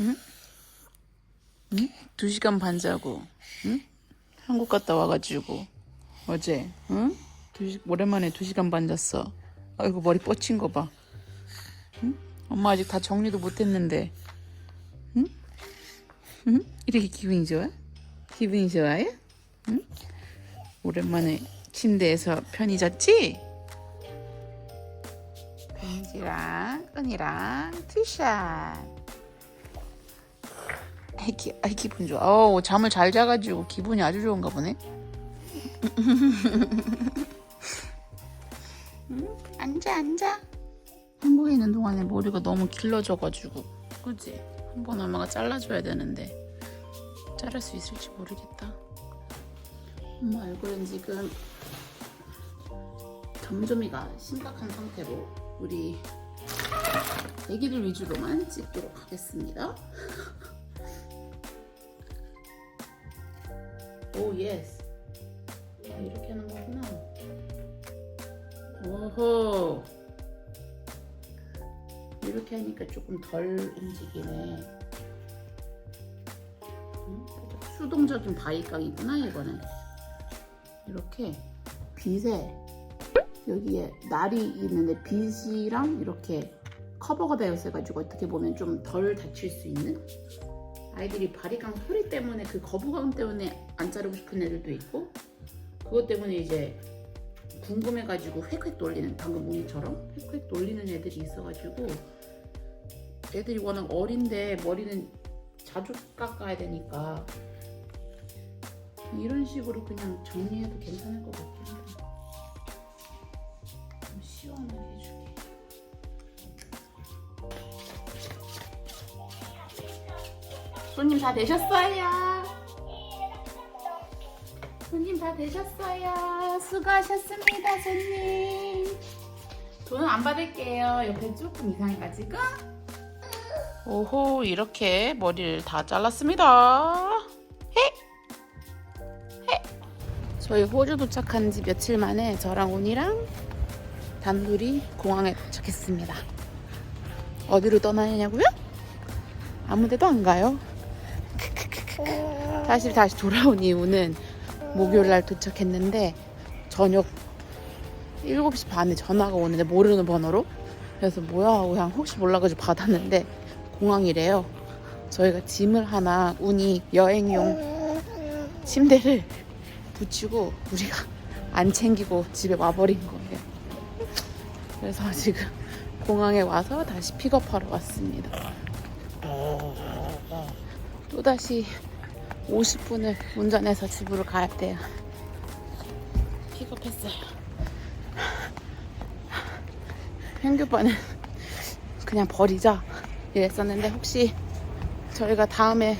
응? 응? 두 시간 반 자고, 응? 한국 갔다 와가지고 어제, 응? 두 시, 오랜만에 두 시간 반 잤어. 아이고 머리 뻗친 거 봐. 응? 엄마 아직 다 정리도 못 했는데, 응? 응? 이렇게 기분이 좋아? 기분이 좋아요? 응? 오랜만에 침대에서 편히 잤지? 벤지랑 은이랑 투샷. 아이, 기, 아이 기분 좋아. 어우 잠을 잘 자가지고 기분이 아주 좋은가 보네. 응? 앉아 앉아. 한국에 있는 동안에 머리가 너무 길러져가지고, 그지? 한 번 엄마가 잘라줘야 되는데 자를 수 있을지 모르겠다. 엄마 얼굴은 지금 점점이가 심각한 상태로 우리 애기들 위주로만 찍도록 하겠습니다. 오 예스. 아, 이렇게 하는 거구나. 오호. 이렇게 하니까 조금 덜 움직이네. 음, 수동적인 바위깡이구나 이거는. 이렇게 빛에 여기에 날이 있는데 빛이랑 이렇게 커버가 되어 있어가지고 어떻게 보면 좀 덜 다칠 수 있는 아이들이 바리깡 소리 때문에 그 거부감 때문에 안 자르고 싶은 애들도 있고 그것 때문에 이제 궁금해가지고 획획 돌리는 방금 몽이처럼 획획 돌리는 애들이 있어가지고 애들이 워낙 어린데 머리는 자주 깎아야 되니까 이런 식으로 그냥 정리해도 괜찮을 것 같긴 해요. 좀 시원하게 해 손님 다 되셨어요. 손님 다 되셨어요. 수고하셨습니다, 손님. 돈 안 받을게요. 옆에 조금 이상해가지고. 오호, 이렇게 머리를 다 잘랐습니다. 저희 호주 도착한 지 며칠 만에 저랑 운이랑 단둘이 공항에 도착했습니다. 어디로 떠나냐고요? 아무 데도 안 가요. 사실 다시 돌아온 이유는 목요일 날 도착했는데 저녁 7시 반에 전화가 오는데 모르는 번호로 그래서 뭐야 그냥 혹시 몰라가지고 받았는데 공항이래요. 저희가 짐을 하나 운이 여행용 침대를 붙이고 우리가 안 챙기고 집에 와버린 거예요. 그래서 지금 공항에 와서 다시 픽업하러 왔습니다. 또다시 50분을 운전해서 집으로 가야 돼요. 픽업했어요. 현규빠는 그냥 버리자 이랬었는데 혹시 저희가 다음에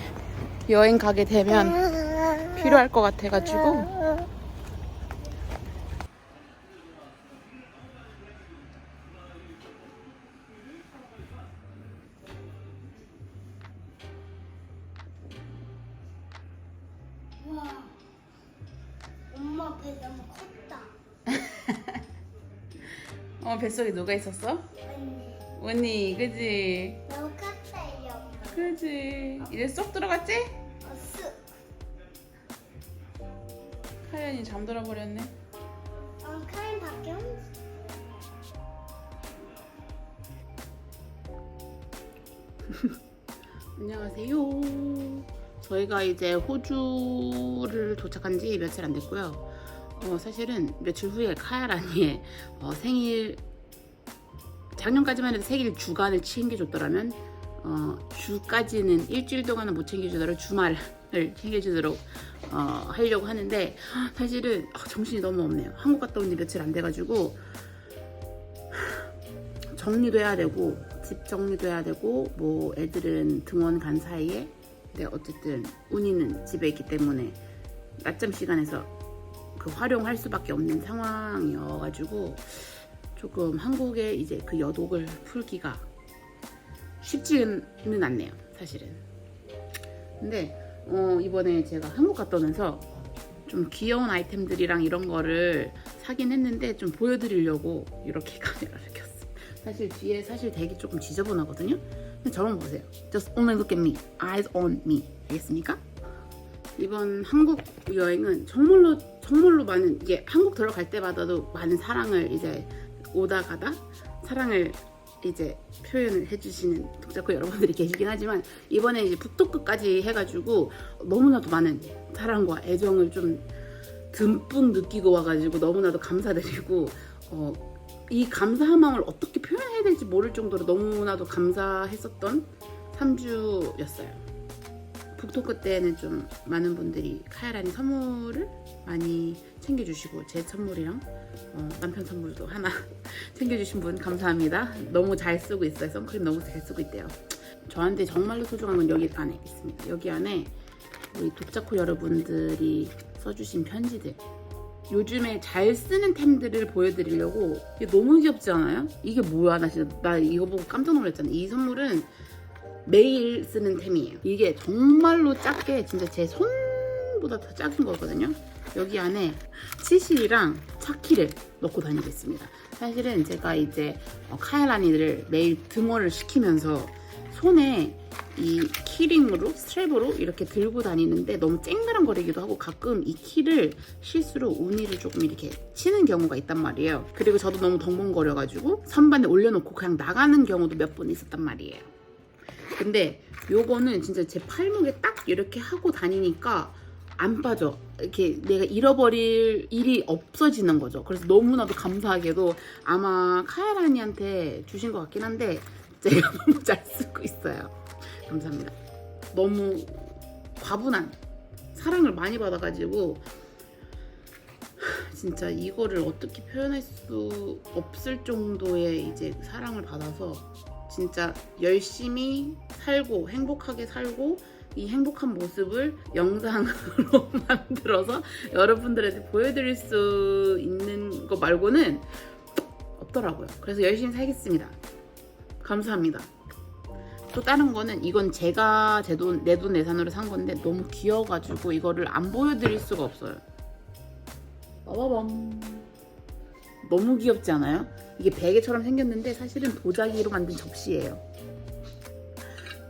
여행 가게 되면 필요할 것 같아가지고 뱃속에 누가 있었어? 언니, 언니 그지? 너무 컸어요. 그지? 이제 쏙 들어갔지? 어, 쓱. 카연이 잠들어 버렸네 어, 카인 밖에 없 안녕하세요. 저희가 이제 호주를 도착한 지 며칠 안 됐고요. 어, 사실은 며칠 후에 카야라니의 어, 생일 작년까지만 해도 생일 주간을 챙겨줬더라면 어, 주까지는 일주일 동안은 못 챙겨주더라도 주말을 챙겨주도록 어, 하려고 하는데 사실은 아, 정신이 너무 없네요. 한국 갔다 온 지 며칠 안 돼가지고 정리도 해야 되고 집 정리도 해야 되고 뭐 애들은 등원 간 사이에 근데 어쨌든 운이는 집에 있기 때문에 낮잠 시간에서 그 활용할 수밖에 없는 상황이어가지고 조금 한국에 이제 그 여독을 풀기가 쉽지는 않네요 사실은 근데 어, 이번에 제가 한국 갔다 오면서 좀 귀여운 아이템들이랑 이런 거를 사긴 했는데 좀 보여드리려고 이렇게 카메라를 켰어요 사실 뒤에 사실 되게 조금 지저분하거든요. 근데 저만 보세요. Just only look at me. Eyes on me. 알겠습니까? 이번 한국 여행은 정말로 정말로 많은 이게 한국 들어갈 때마다도 많은 사랑을 이제 오다 가다 사랑을 이제 표현을 해주시는 독자코 여러분들이 계시긴 하지만 이번에 이제 북토크까지 해가지고 너무나도 많은 사랑과 애정을 좀 듬뿍 느끼고 와가지고 너무나도 감사드리고 어, 이 감사한 마음을 어떻게 표현해야 될지 모를 정도로 너무나도 감사했었던 3주였어요. 북토크 때는 좀 많은 분들이 카야라니 선물을 많이 챙겨주시고 제 선물이랑 어, 남편 선물도 하나 챙겨주신 분 감사합니다. 너무 잘 쓰고 있어요. 선크림 너무 잘 쓰고 있대요. 저한테 정말로 소중한 건 여기 안에 있습니다. 여기 안에 우리 독자코 여러분들이 써주신 편지들 요즘에 잘 쓰는 템들을 보여드리려고 이게 너무 귀엽지 않아요? 이게 뭐야 나 진짜 나 이거 보고 깜짝 놀랐잖아 이 선물은 매일 쓰는 템이에요 이게 정말로 작게 진짜 제 손보다 더 작은 거거든요 여기 안에 치실이랑 차키를 넣고 다니고 있습니다 사실은 제가 이제 어, 카야라니를 매일 등원을 시키면서 손에 이 키링으로 스트랩으로 이렇게 들고 다니는데 너무 쨍그랑거리기도 하고 가끔 이 키를 실수로 우니를 조금 이렇게 치는 경우가 있단 말이에요. 그리고 저도 너무 덩벙거려가지고 선반에 올려놓고 그냥 나가는 경우도 몇 번 있었단 말이에요. 근데 요거는 진짜 제 팔목에 딱 이렇게 하고 다니니까 안 빠져. 이렇게 내가 잃어버릴 일이 없어지는 거죠. 그래서 너무나도 감사하게도 아마 카야라니한테 주신 것 같긴 한데 제가 너무 잘 쓰고 있어요. 감사합니다. 너무 과분한 사랑을 많이 받아가지고 하, 진짜 이거를 어떻게 표현할 수 없을 정도의 이제 사랑을 받아서 진짜 열심히 살고 행복하게 살고 이 행복한 모습을 영상으로 만들어서 여러분들한테 보여드릴 수 있는 거 말고는 없더라고요. 그래서 열심히 살겠습니다. 감사합니다. 또 다른 거는 이건 제가 제 돈, 내 돈 내산으로 산 건데 너무 귀여워가지고 이거를 안 보여드릴 수가 없어요. 빠바밤. 너무 귀엽지 않아요? 이게 베개처럼 생겼는데 사실은 도자기로 만든 접시예요.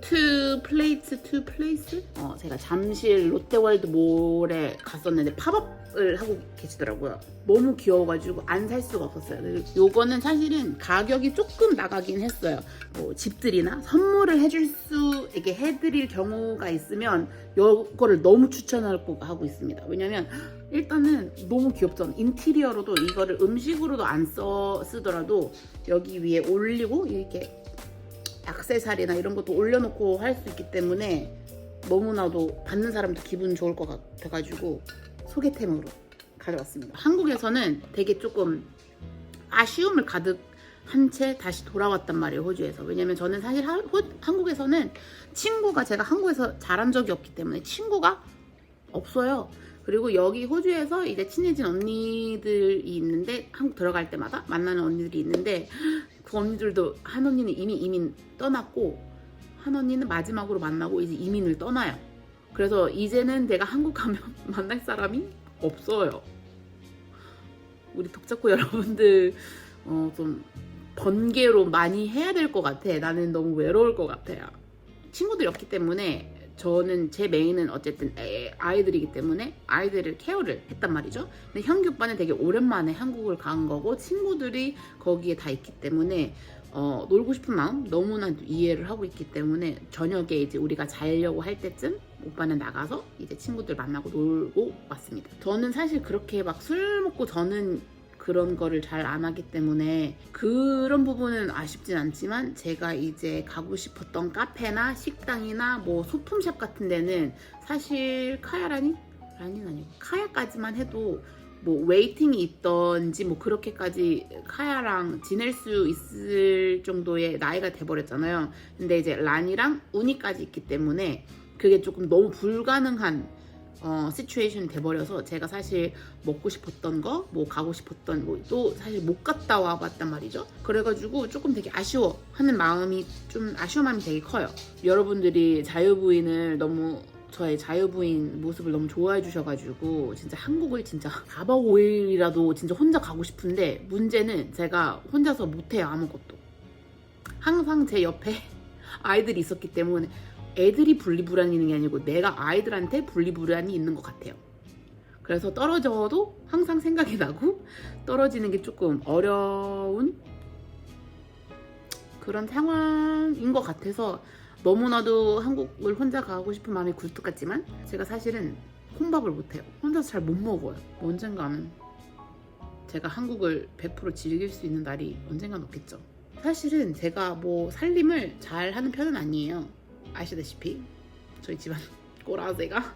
투 플레이트 투 플레이스? 어, 제가 잠실 롯데월드 몰에 갔었는데 팝업을 하고 계시더라고요. 너무 귀여워가지고 안 살 수가 없었어요. 요거는 사실은 가격이 조금 나가긴 했어요. 뭐 집들이나 선물을 해줄 수 이렇게 해드릴 경우가 있으면 요거를 너무 추천하고 하고 있습니다. 왜냐면 일단은 너무 귀엽잖아. 인테리어로도 이거를 음식으로도 안 써 쓰더라도 여기 위에 올리고 이렇게 액세서리나 이런 것도 올려놓고 할 수 있기 때문에 너무나도 받는 사람도 기분 좋을 것 같아가지고 소개템으로 가져왔습니다. 한국에서는 되게 조금 아쉬움을 가득 한 채 다시 돌아왔단 말이에요 호주에서 왜냐면 저는 사실 하- 호- 한국에서는 친구가 제가 한국에서 자란 적이 없기 때문에 친구가 없어요 그리고 여기 호주에서 이제 친해진 언니들이 있는데 한국 들어갈 때마다 만나는 언니들이 있는데 그 언니들도 한 언니는 이미 이민 떠났고 한 언니는 마지막으로 만나고 이제 이민을 떠나요 그래서 이제는 내가 한국 가면 만날 사람이 없어요 우리 독자코 여러분들 어, 좀 번개로 많이 해야 될 것 같아. 나는 너무 외로울 것 같아요. 친구들이 없기 때문에 저는 제 메인은 어쨌든 애- 아이들이기 때문에 아이들을 케어를 했단 말이죠. 근데 현규 오빠는 되게 오랜만에 한국을 간 거고 친구들이 거기에 다 있기 때문에 어, 놀고 싶은 마음 너무나 이해를 하고 있기 때문에 저녁에 이제 우리가 자려고 할 때쯤 오빠는 나가서 이제 친구들 만나고 놀고 왔습니다. 저는 사실 그렇게 막 술 먹고 저는 그런 거를 잘 안 하기 때문에 그런 부분은 아쉽진 않지만 제가 이제 가고 싶었던 카페나 식당이나 뭐 소품샵 같은 데는 사실 카야라니? 라니는 아니고 카야까지만 해도 뭐 웨이팅이 있던지 뭐 그렇게까지 카야랑 지낼 수 있을 정도의 나이가 돼버렸잖아요. 근데 이제 란이랑 우니까지 있기 때문에 그게 조금 너무 불가능한 어, 시츄에이션이 돼버려서 제가 사실 먹고 싶었던 거, 뭐 가고 싶었던 뭐 또 사실 못 갔다 와봤단 말이죠. 그래가지고 조금 되게 아쉬워하는 마음이 좀 아쉬운 마음이 되게 커요. 여러분들이 자유부인을 너무 저의 자유부인 모습을 너무 좋아해 주셔가지고 진짜 한국을 진짜 4박 5일이라도 진짜 혼자 가고 싶은데 문제는 제가 혼자서 못해요 아무것도 항상 제 옆에 아이들이 있었기 때문에 애들이 분리불안이 있는 게 아니고 내가 아이들한테 분리불안이 있는 것 같아요. 그래서 떨어져도 항상 생각이 나고 떨어지는 게 조금 어려운 그런 상황인 것 같아서 너무나도 한국을 혼자 가고 싶은 마음이 굴뚝 같지만 제가 사실은 혼밥을 못해요. 혼자서 잘 못 먹어요. 언젠가는 제가 한국을 100% 즐길 수 있는 날이 언젠간 오겠죠. 사실은 제가 뭐 살림을 잘 하는 편은 아니에요. 아시다시피 저희 집안 꼬라지가.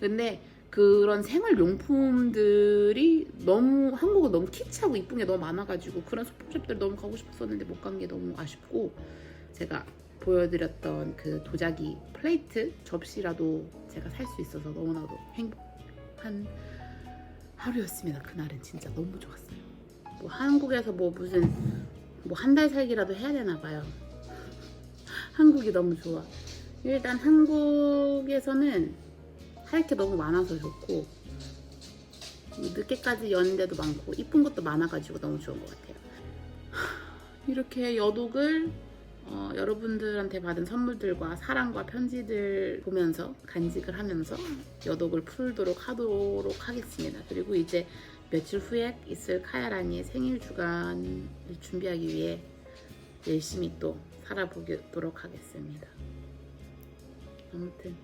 근데 그런 생활용품들이 너무 한국은 너무 키치하고 이쁜 게 너무 많아가지고 그런 소품샵들 너무 가고 싶었었는데 못 간 게 너무 아쉽고 제가 보여드렸던 그 도자기 플레이트 접시라도 제가 살 수 있어서 너무나도 행복한 하루였습니다. 그날은 진짜 너무 좋았어요. 뭐 한국에서 뭐 무슨 뭐 한 달 살기라도 해야 되나 봐요. 한국이 너무 좋아. 일단 한국에서는 할 게 너무 많아서 좋고 뭐 늦게까지 여는데도 많고 이쁜 것도 많아가지고 너무 좋은 것 같아요. 이렇게 여독을 어, 여러분들한테 받은 선물들과 사랑과 편지들 보면서 간직을 하면서 여독을 풀도록 하도록 하겠습니다. 그리고 이제 며칠 후에 있을 카야라니의 생일 주간을 준비하기 위해 열심히 또 살아보도록 하겠습니다. 아무튼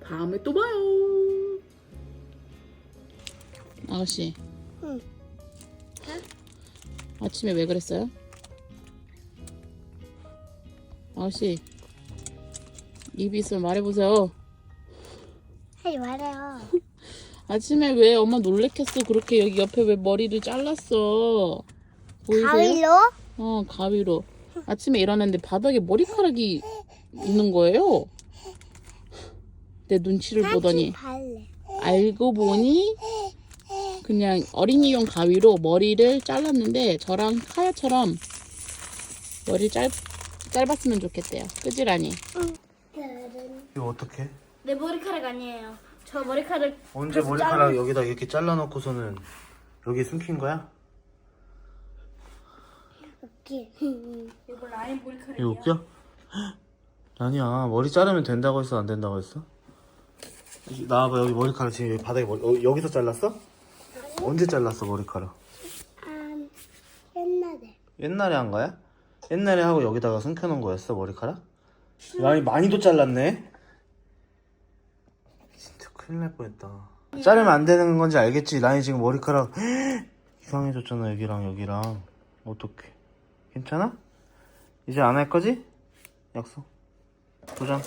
다음에 또 봐요. 아가씨. 응. 아침에 왜 그랬어요? 아가씨. 입이 있으면 말해보세요. 하지 말아요. 아침에 왜 엄마 놀래켰어? 그렇게 여기 옆에 왜 머리를 잘랐어? 보이세요? 가위로? 어, 가위로. 아침에 일어났는데 바닥에 머리카락이 있는 거예요. 내 눈치를 보더니 발레. 알고 보니 그냥 어린이용 가위로 머리를 잘랐는데 저랑 카야처럼 머리 짧, 짧았으면 좋겠대요. 끄지라니. 이거 어떻게? 내 머리카락 아니에요. 저 머리카락 언제 머리카락 여기다 이렇게 잘라놓고서는 여기 숨긴 거야? 웃기. 이거 라인 머리카락. 이거 웃겨? 아니야 머리 자르면 된다고 했어 안 된다고 했어? 여기 나와봐 여기 머리카락 지금 여기 바닥에 머리 어, 여기서 잘랐어? 언제 잘랐어 머리카락? 음, 옛날에. 옛날에 한 거야? 옛날에 하고 여기다가 숨겨놓은 거였어 머리카락? 많이 많이도 잘랐네. 진짜 큰일 날 뻔했다. 자르면 안 되는 건지 알겠지? 라인 지금 머리카락 이상해졌잖아 여기랑 여기랑 어떡해? 괜찮아? 이제 안 할 거지? 약속. 도전.